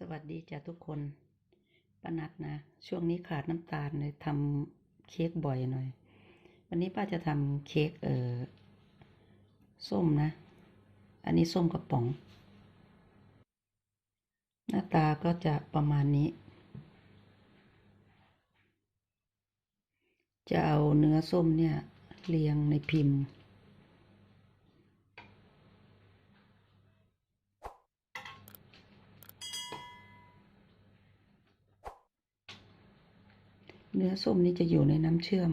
สวัสดีจ้ะทุกคนป้านัดนะ ช่วงนี้ขาดน้ำตาลเลยทำเค้กบ่อยหน่อย วันนี้ป้าจะทำเค้กเออส้มนะ อันนี้ส้มกระป๋อง หน้าตาก็จะประมาณนี้ จะเอาเนื้อส้มเนี่ยเรียงในพิมพ์ เนื้อส้มนี่จะอยู่ในน้ำเชื่อม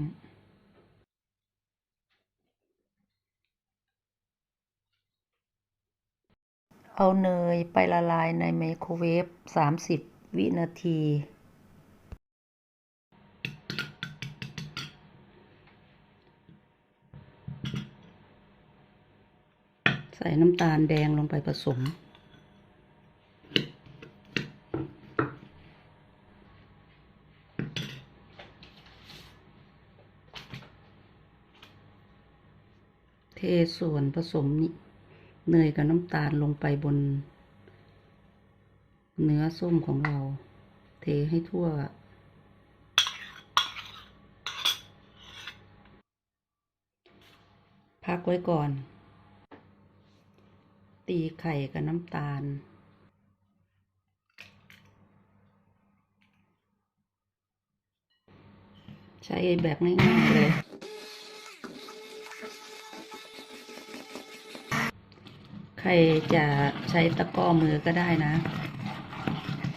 เอาเนยไปละลายในไมโครเวฟ 30 วินาที ใส่น้ำตาลแดงลงไปผสม เทส่วนผสมนี้เนยกับน้ำตาลลงไปบน เนื้อส้มของเรา เทให้ทั่ว พักไว้ก่อน ตีไข่กับน้ำตาล ใช้แบบง่ายๆเลย จะใช้ตะก้อมือก็ได้นะ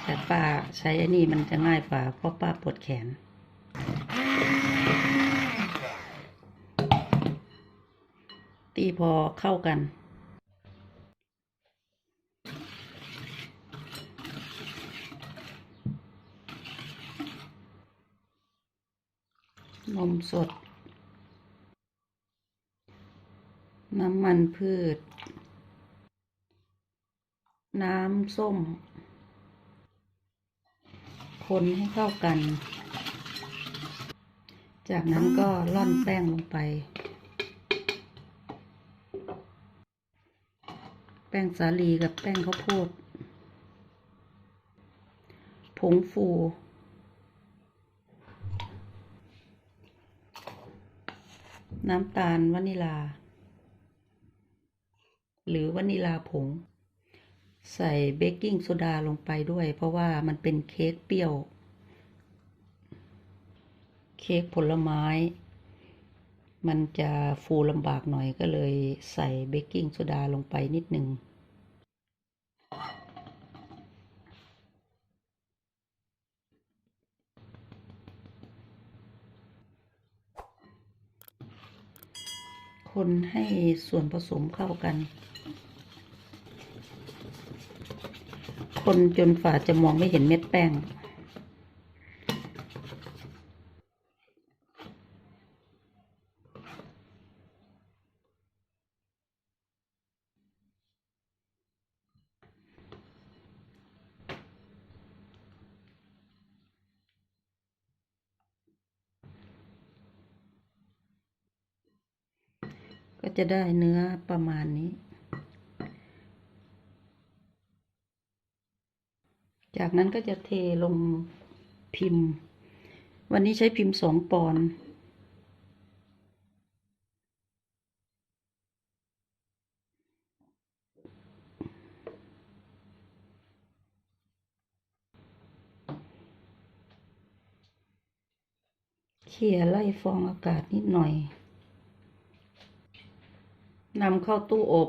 แต่ป้าใช้อันนี้มันจะง่ายกว่าเพราะป้าปวดแขน ตีพอเข้ากันนมสด น้ำมันพืช น้ำส้ม คนให้เข้ากัน จากนั้นก็ร่อนแป้งลงไป แป้งสาลีกับแป้งข้าวโพด ผงฟูน้ำตาลวานิลา หรือวานิลาผง ใส่เบกกิ้งโซดาลงไปด้วย เพราะว่ามันเป็นเค้กเปรี้ยว เค้กผลไม้ มันจะฟูลำบากหน่อยก็เลยใส่เบกกิ้งโซดาลงไปนิดหนึ่งคนให้ส่วนผสมเข้ากัน คนจนฝาจะมองไม่เห็นเม็ดแป้ง ก็จะได้เนื้อประมาณนี้ จากนั้นก็จะเทลงพิมพ์ วันนี้ใช้พิมพ์สองปอนด์เขี่ยไล่ฟองอากาศนิดหน่อยนำเข้าตู้อบ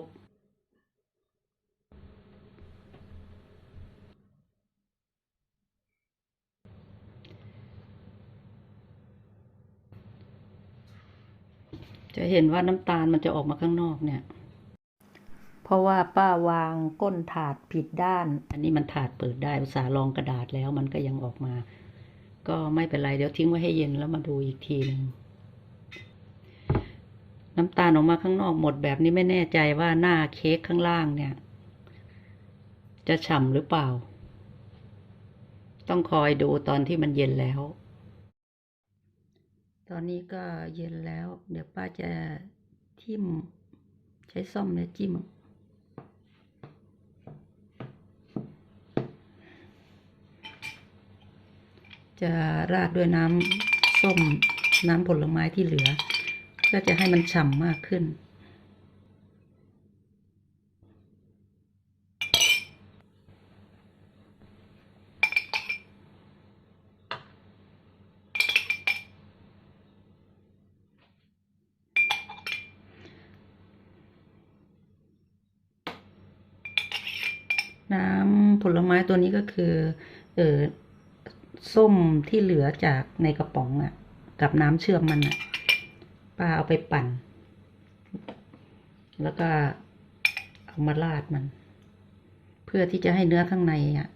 จะเห็นว่าน้ำตาลมันจะออกมาข้างนอกเนี่ย เพราะว่าป้าวางก้นถาดผิดด้าน อันนี้มันถาดเปิดได้อุตส่าห์รองกระดาษแล้วมันก็ยังออกมา ก็ไม่เป็นไรเดี๋ยวทิ้งไว้ให้เย็นแล้วมาดูอีกทีหนึ่งน้ำตาลออกมาข้างนอกหมดแบบนี้ไม่แน่ใจว่าหน้าเค้กข้างล่างเนี่ย จะฉ่ำหรือเปล่า ต้องคอยดูตอนที่มันเย็นแล้ว ตอนนี้ก็เย็นแล้ว เดี๋ยวป้าจะทิ่มใช้ซ่อนี่ยจิ้มจะราดด้วยน้ำส้มน้ำผลไม้ที่เหลือ เพื่อจะให้มันฉ่ำมากขึ้น ผลไม้ตัวนี้ก็คือ เออส้มที่เหลือจากในกระป๋องอะ่ะ กับน้ำเชื่อมมันอะ่ะป้าเอาไปปั่น แล้วก็เอามาราดมัน เพื่อที่จะให้เนื้อข้างในอะ่ะ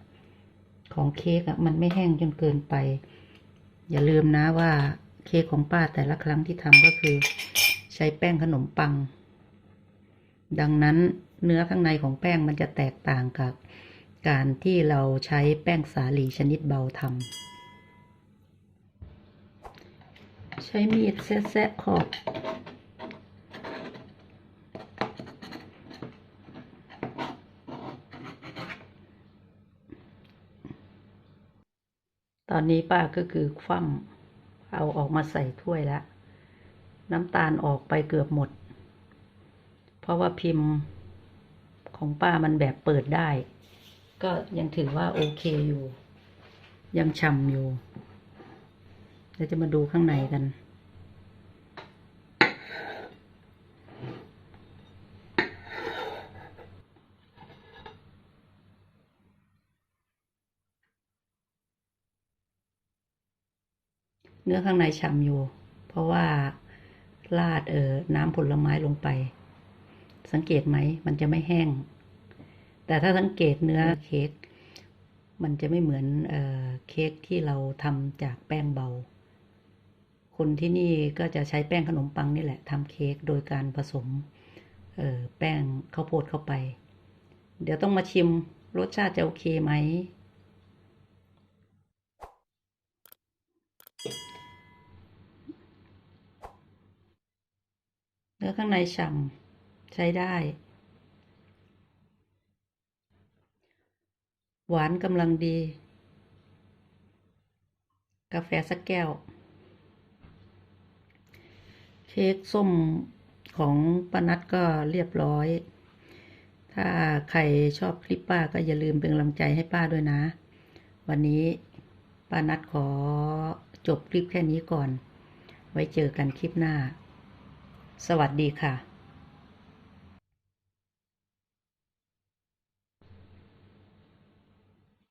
ของเค้กอะ่ะ มันไม่แห้งจนเกินไป อย่าลืมนะว่าเค้กของป้าแต่ละครั้งที่ทำก็คือ ใช้แป้งขนมปัง ดังนั้นเนื้อข้างในของแป้งมันจะแตกต่างกับ การที่เราใช้แป้งสาลีชนิดเบาทำใช้มีดแซะๆขอบตอนนี้ป้าก็คือคว่ำเอาออกมาใส่ถ้วยแล้ว น้ำตาลออกไปเกือบหมด เพราะว่าพิมพ์ของป้ามันแบบเปิดได้ ก็ยังถือว่าโอเคอยู่ ยังฉ่ำอยู่เดี๋ยวจะมาดูข้างในกัน เนื้อข้างในฉ่ำอยู่ เพราะว่าราดเออน้ำผลไม้ลงไป สังเกตไหม มันจะไม่แห้ง แต่ถ้าสังเกตเนื้อเค้กมันจะไม่เหมือนเอเค้กที่เราทำจากแป้งเบา คนที่นี่ก็จะใช้แป้งขนมปังนี่แหละทำเค้กโดยการผสมแป้งข้าวโพดเข้าไป เดี๋ยวต้องมาชิมรสชาติจะโอเคไหม เนื้อข้างในฉ่ำใช้ได้ หวานกำลังดี กาแฟสักแก้ว เค้กส้มของป้านัดก็เรียบร้อย ถ้าใครชอบคลิปป้าก็อย่าลืมเป็นกำลังใจให้ป้าด้วยนะ วันนี้ป้านัดขอจบคลิปแค่นี้ก่อน ไว้เจอกันคลิปหน้า สวัสดีค่ะ